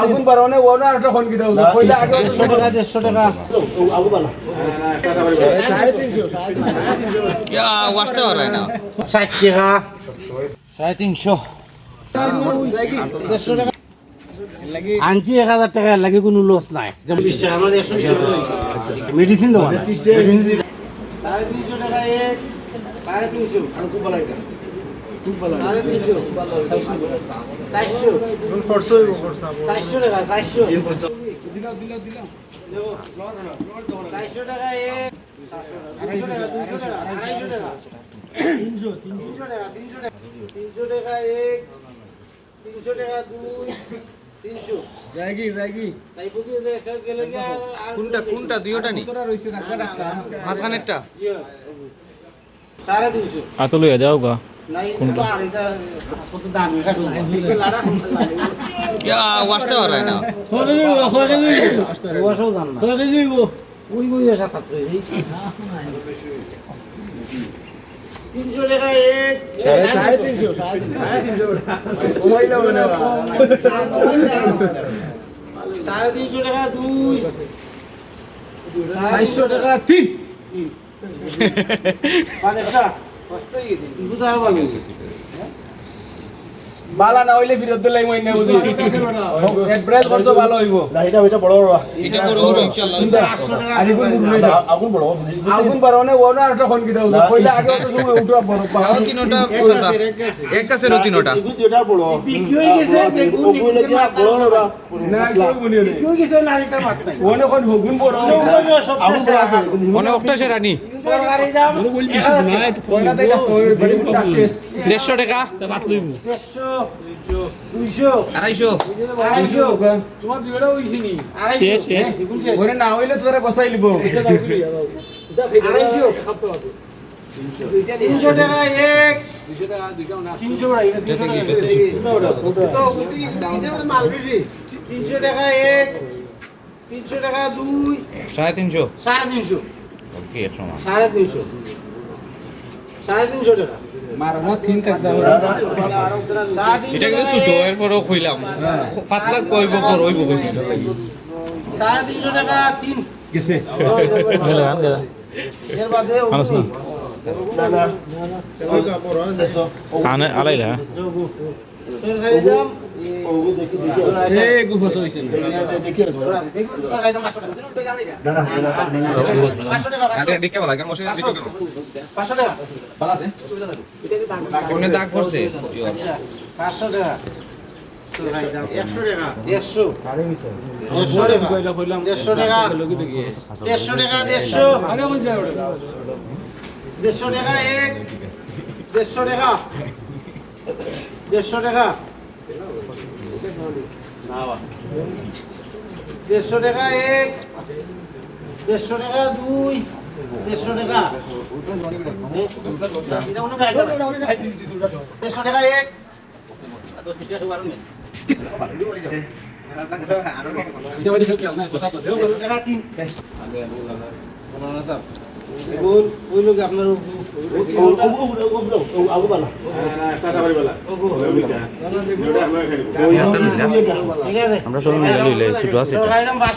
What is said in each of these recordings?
আগুন বারণে ওনা একটা ফোন কইলা আগে দেড়শো টাকা দেড়শো টাকা। ওয়াশতে পারে না। ষাট টাকা। সাড়ে তিনশো। দেড়শো টাকা আনছি এক হাজার টাকা লাগে কোনো লস নাই। মেডিসিন দেওয়া মেডিসিন সাড়ে তিনশো। টাকা এক সাড়ে তিনশো। তিনশো চারশো তিনশো। টাকা এক তিনশো দুই। তিনশো। তাই গেলে কি আর আর কোনটা কোনটা দুইটা নি রইছে রাখা রাখা মাঝখানেরটা? জি, সাড়ে তিনশো। আতো লইয়া যাও গা। কোনটা? এটা কত দামি কাটলো ওয়াশতে পারে না। ওয়াশও জান না ওই বই সাত তিনশো টাকা এক সাড়ে তিনশো সাড়ে তিনশো সাড়ে তিনশো টাকা দুই। চারশো টাকা তিন মানে একটা কষ্ট আর বালা না হইলে ফিরত দিলে মই না বুঝি। এডভাইস করছ ভালো হইব। এটা বড় বড়। ইনশাআল্লাহ। আটশো টাকা আর ইগুন গুনে যাও আগুন বারণে ওনা একটা ফোন কি দাও কইলা আগে তো সময় উঠা বড় তাও তিনটা পয়সা এক আছে। রো তিনটা। বিক্রি হয়ে গেছে? দেখুন নিজেদের মাথা না কেউ মনে নেই। বিক্রি হয়ে গেছে নারীটার মাত নাই। ওনে কোন হুকুম বড়। সবচেয়ে আছে। মানে অক্টা সে রানী। সরকারি দাম টাকা। কইলা দেখ বড় বড় দেড়শো টাকা। তিনশো টাকা এক। তিনশো টাকা এক তিনশো টাকা দুই। সাড়ে তিনশো। সাড়ে তিনশো। সাড়ে তিনশো। সাড়ে তিনশো টাকা। এটা কিন্তু ছোট এরপরও কইলাম। কইব সাড়ে তিনশো টাকা তিন গেছে। আনে আলাইলা দাগ করছে এক দেড়শো টাকা। দেড়শো টাকা? দেড়শো টাকা এক, দেড়শো টাকা দুই, দেড়শো টাকা। দেড়শো টাকা এক। টাকা তিন। বল ওই লোক আপনার আমরা সবাই মিলে ছোট আছে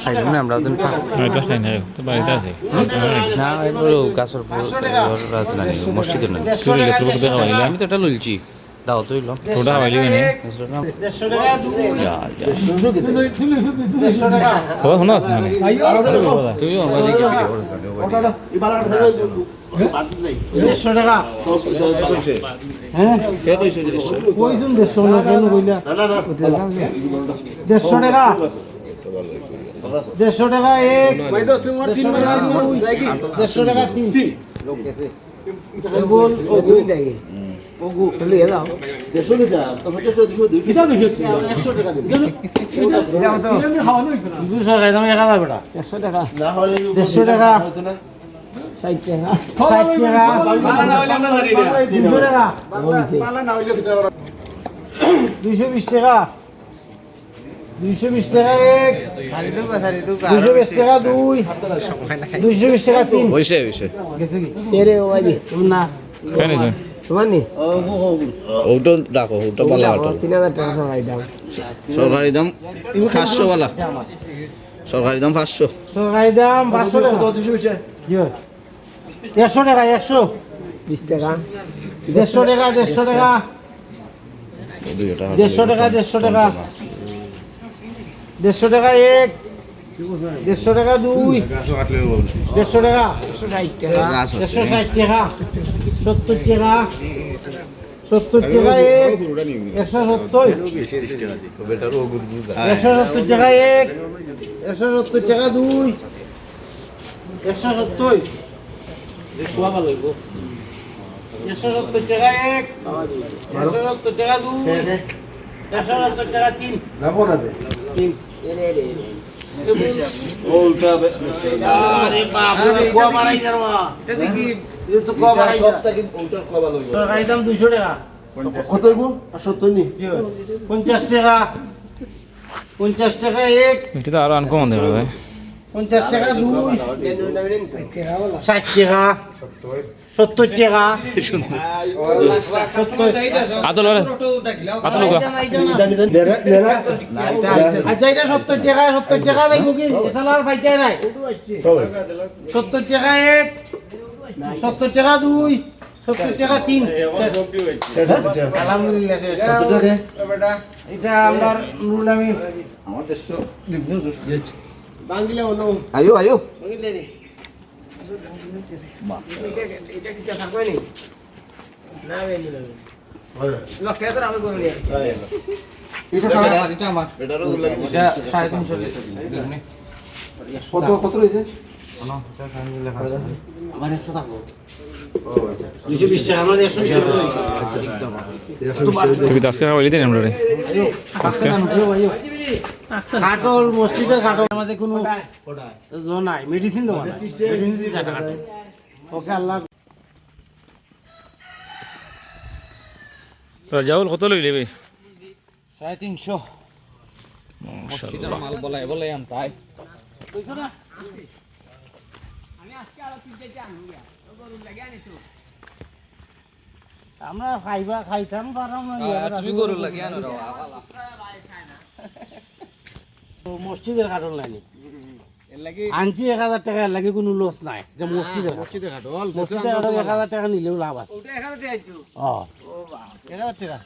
এটা না আমরা খাই না বাড়িতে আছে না গাছের আছে না মসজিদের। আমি তো এটা লইছি দাও তো লইলাম থোড়া হইলি মানে দেড়শো টাকা দুই যা যা। দেড়শো টাকা ও শোনা। না তুইও আমার দিকে ভিডিও করে দেড়শো টাকা হ্যাঁ কইছুন দেড়শো না কেন কইলা দেড়শো টাকা দেড়শো টাকা এক তিন দেড়শো টাকা তিন। একশো টাকা দেড়শো টাকা ষাট টাকা ষাট টাকা দুশো টাকা দুইশো বিশ টাকা দুইশো বিশ টাকা বিশ টাকা দুই দুইশো বিশ টাকা তিন তেরে না তোমার ওটা রাখো ওটা বলা ওটা টাকা দাম। সরকারি দাম পাঁচশো বলা সরকারি দাম পাঁচশো। সরকারি দাম পাঁচশো টাকা? একশো টাকা একশো। বিশ টাকা। দেড়শো টাকা দেড়শো টাকা। দেড়শো টাকা দেড়শো টাকা। দেড়শো টাকা এক দেড়শো টাকা দুই দেড়শো টাকা। গাছ আছে একশো ষাট টাকা। সত্তর টাকা সত্তর টাকা এক একশো সত্তর। একশো সত্তর টাকা এক একশো সত্তর টাকা দুই একশো সত্তর। একশো সত্তর টাকা এক একশো সত্তর টাকা দুই একশো সত্তর টাকা তিন। তিন। ওটা আরে বাপ রে গোয়া বাড়াই যাবা এটা কি? এটা তো গোয়া বাড়াই যা। সপ্তাহে ওটার খবর লইব। সরকারি দাম দুশো টাকা। কত হইব? নি? টাকা। পঞ্চাশ টাকা এক। এটা আরও আনকমন দেবে ভাই। পঞ্চাশ টাকা দুই। ষাট টাকা। সত্তর টাকা। আচ্ছা এটা সত্তর টাকা সত্তর টাকা দেখব কি? আর পাইতে নাই। সত্তর টাকা এক সত্তর টাকা দুই সত্তর টাকা তিন। আলহামদুলিল্লাহ এটা আমার নুরুল আমিন। আমার দেড়শো। বাঙ্গিলে অন্য আয়ো আয়ো। বাঙ্গিলে দে। এটা কি থাকবে নি? না বেনি লক্ষ্য তো আমি করে নিয়ে কত কত রয়েছে? আমার একশো থাকব দুশো বিশ টাকা আমার একশো বিশ টাকা তুমি তো আজকে ওইলি দেন আমরা রে। আজকে? খাটল মসজিদের খাটল আমাদের কোনো জ নাই মেডিসিন দেওয়া মেডিসিন ওকে আল্লাহ রাজাউল কত লইলে ভাই সাড়ে তিনশো। মাল বলাই বলাই আনতাই আমরা খাইবা খাইতাম পারাম তুমি গরু লাগি মসজিদের খাটল নাই আনছি এক হাজার টাকা লাগে কোনো লস নাই এটা মসজিদের মসজিদের খাটল মসজিদের এক হাজার টাকা নিলেও লাভ আছে। ও এক হাজার টাকা।